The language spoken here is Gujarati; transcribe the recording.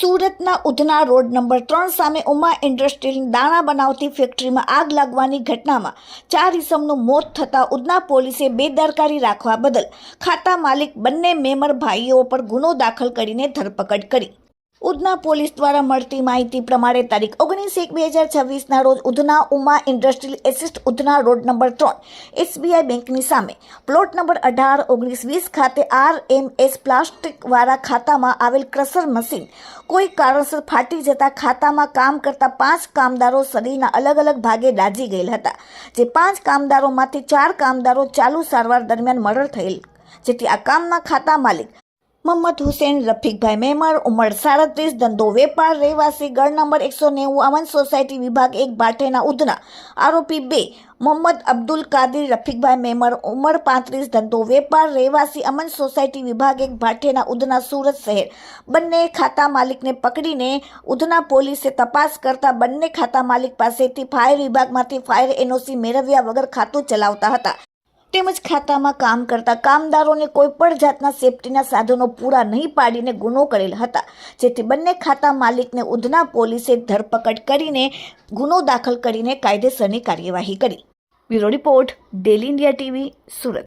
સુરતના ઉધના રોડ નંબર ત્રણ સામે ઉમા ઇન્ડસ્ટ્રીયલ દાણા બનાવતી ફેક્ટરીમાં આગ લાગવાની ઘટનામાં ચાર ઇસમનું મોત થતાં ઉધના પોલીસે બેદરકારી રાખવા બદલ ખાતા માલિક બંને મેમર ભાઈઓ પર ગુનો દાખલ કરીને ધરપકડ કરી. ઉધના પોલીસ દ્વારા મળતી માહિતી પ્રમાણે તારીખ ઓગણીસ એક બે હજાર છવ્વીસના રોજ Udhna Uma industrial estate Udhna road number ત્રણ, એસબીઆઈ બેંકની સામે. પ્લોટ નંબર અઢાર, ઓગણીસ વીસ ખાતે આર એમ એસ પ્લાસ્ટિકવાળા ખાતામાં આવેલ ક્રશર મશીન. કોઈ કારણસર ફાટી જતા ખાતામાં કામ કરતા પાંચ કામદારો શરીરના અલગ અલગ ભાગે દાઝી ગયેલ હતા, જે પાંચ કામદારોમાંથી ચાર કામદારો ચાલુ સારવાર દરમિયાન મર્ડર થયેલ, જેથી આ કામના ખાતા માલિક મોહમ્મદ હુસેન, રફીકભાઈ મેમર, ઉંમર સાડત્રીસ, ધંધો વેપાર, રહેવાસી ગળ નંબર એકસો નેવું અમન સોસાયટી વિભાગ એક ભાઠેના ઉધના. આરોપી બે, મોહમ્મદ અબ્દુલ કાદિર, રફીકભાઈ મેમર, ઉંમર પાંત્રીસ, ધંધો વેપાર, રહેવાસી અમન સોસાયટી વિભાગ એક ભાટેના ઉધના, સુરત શહેર. બંને ખાતા માલિકને પકડીને ઉધના પોલીસે તપાસ કરતા બંને ખાતા માલિક પાસેથી ફાયર વિભાગમાંથી ફાયર એનઓસી મેળવ્યા વગર ખાતું ચલાવતા હતા. તેમજ ખાતામાં કામ કરતા કામદારોને કોઈ પણ જાતના સેફટીના સાધનો પૂરા નહીં પાડીને ગુનો કરેલ હતા. જેથી બંને ખાતા માલિકને ઉધના પોલીસે ધરપકડ કરીને ગુનો દાખલ કરીને કાયદેસરની કાર્યવાહી કરી. Bureau report, daily India TV, Surat.